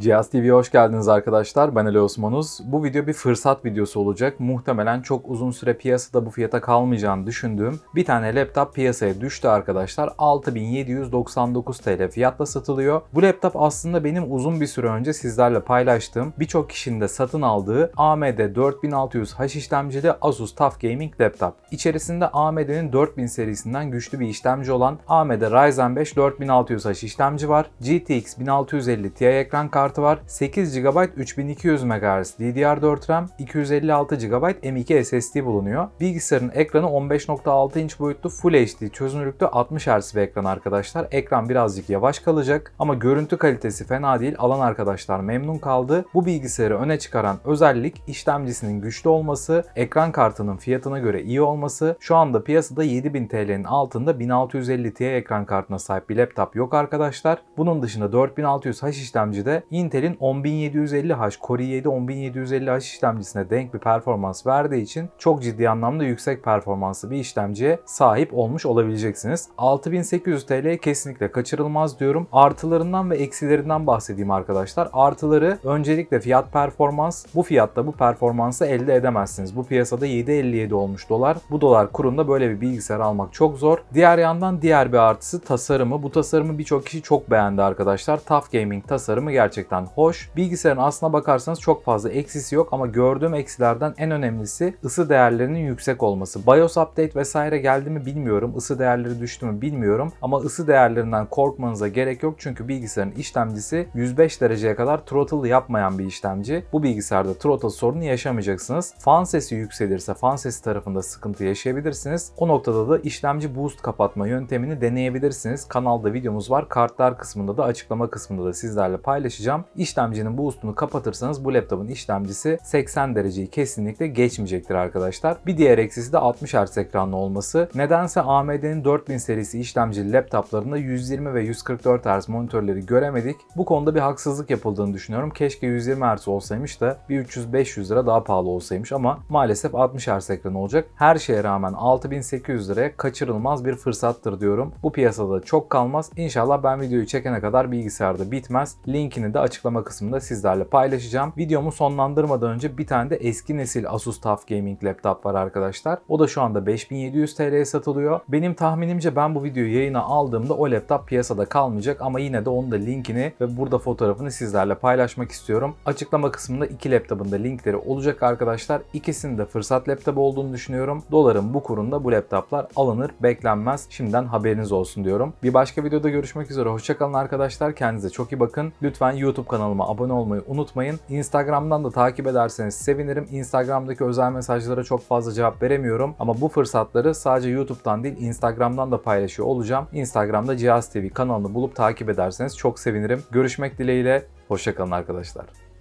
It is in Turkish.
Cihaz TV'ye hoş geldiniz arkadaşlar. Ben Ali Osmanuz. Bu video bir fırsat videosu olacak. Muhtemelen çok uzun süre piyasada bu fiyata kalmayacağını düşündüğüm bir tane laptop piyasaya düştü arkadaşlar. 6799 TL fiyatla satılıyor. Bu laptop aslında benim uzun bir süre önce sizlerle paylaştığım birçok kişinin de satın aldığı AMD 4600H işlemcili Asus TUF Gaming laptop. İçerisinde AMD'nin 4000 serisinden güçlü bir işlemci olan AMD Ryzen 5 4600H işlemci var. GTX 1650 Ti ekran kartı var. 8 GB 3200 MHz DDR4 RAM, 256 GB M2 SSD bulunuyor. Bilgisayarın ekranı 15.6 inç boyutlu Full HD çözünürlükte 60 Hz bir ekran arkadaşlar. Ekran birazcık yavaş kalacak ama görüntü kalitesi fena değil. Alan arkadaşlar memnun kaldı. Bu bilgisayarı öne çıkaran özellik işlemcisinin güçlü olması, ekran kartının fiyatına göre iyi olması. Şu anda piyasada 7000 TL'nin altında 1650 Ti ekran kartına sahip bir laptop yok arkadaşlar. Bunun dışında 4600H işlemcide Intel'in 10750H Core i7 10750H işlemcisine denk bir performans verdiği için çok ciddi anlamda yüksek performanslı bir işlemciye sahip olmuş olabileceksiniz. 6800 TL kesinlikle kaçırılmaz diyorum. Artılarından ve eksilerinden bahsedeyim arkadaşlar. Artıları öncelikle fiyat performans. Bu fiyatta bu performansı elde edemezsiniz. Bu piyasada 7.57 olmuş dolar. Bu dolar kurunda böyle bir bilgisayar almak çok zor. Diğer yandan diğer bir artısı tasarımı. Bu tasarımı birçok kişi çok beğendi arkadaşlar. TUF Gaming tasarımı gerçekten hoş. Bilgisayarın aslına bakarsanız çok fazla eksisi yok ama gördüğüm eksilerden en önemlisi ısı değerlerinin yüksek olması. BIOS update vesaire geldi mi bilmiyorum. Isı değerleri düştü mü bilmiyorum ama ısı değerlerinden korkmanıza gerek yok çünkü bilgisayarın işlemcisi 105 dereceye kadar throttle yapmayan bir işlemci. Bu bilgisayarda throttle sorunu yaşamayacaksınız. Fan sesi yükselirse fan sesi tarafında sıkıntı yaşayabilirsiniz. O noktada da işlemci boost kapatma yöntemini deneyebilirsiniz. Kanalda videomuz var. Kartlar kısmında da açıklama kısmında da sizlerle paylaşacağım. İşlemcinin boostunu kapatırsanız bu laptopun işlemcisi 80 dereceyi kesinlikle geçmeyecektir arkadaşlar. Bir diğer eksisi de 60 Hz ekranlı olması. Nedense AMD'nin 4000 serisi işlemcili laptoplarında 120 ve 144 Hz monitörleri göremedik. Bu konuda bir haksızlık yapıldığını düşünüyorum. Keşke 120 Hz olsaymış da bir 300-500 lira daha pahalı olsaymış ama maalesef 60 Hz ekranı olacak. Her şeye rağmen 6800 liraya kaçırılmaz bir fırsattır diyorum. Bu piyasada çok kalmaz. İnşallah ben videoyu çekene kadar bilgisayarda bitmez. Linkini de açıklama kısmında sizlerle paylaşacağım. Videomu sonlandırmadan önce bir tane de eski nesil Asus TUF Gaming laptop var arkadaşlar. O da şu anda 5700 TL'ye satılıyor. Benim tahminimce ben bu videoyu yayına aldığımda o laptop piyasada kalmayacak ama yine de onun da linkini ve burada fotoğrafını sizlerle paylaşmak istiyorum. Açıklama kısmında iki laptopun da linkleri olacak arkadaşlar. İkisinin de fırsat laptop olduğunu düşünüyorum. Doların bu kurunda bu laptoplar alınır, beklenmez. Şimdiden haberiniz olsun diyorum. Bir başka videoda görüşmek üzere. Hoşçakalın arkadaşlar. Kendinize çok iyi bakın. Lütfen YouTube kanalıma abone olmayı unutmayın. Instagram'dan da takip ederseniz sevinirim. Instagram'daki özel mesajlara çok fazla cevap veremiyorum. Ama bu fırsatları sadece YouTube'dan değil Instagram'dan da paylaşıyor olacağım. Instagram'da Cihaz TV kanalını bulup takip ederseniz çok sevinirim. Görüşmek dileğiyle. Hoşçakalın arkadaşlar.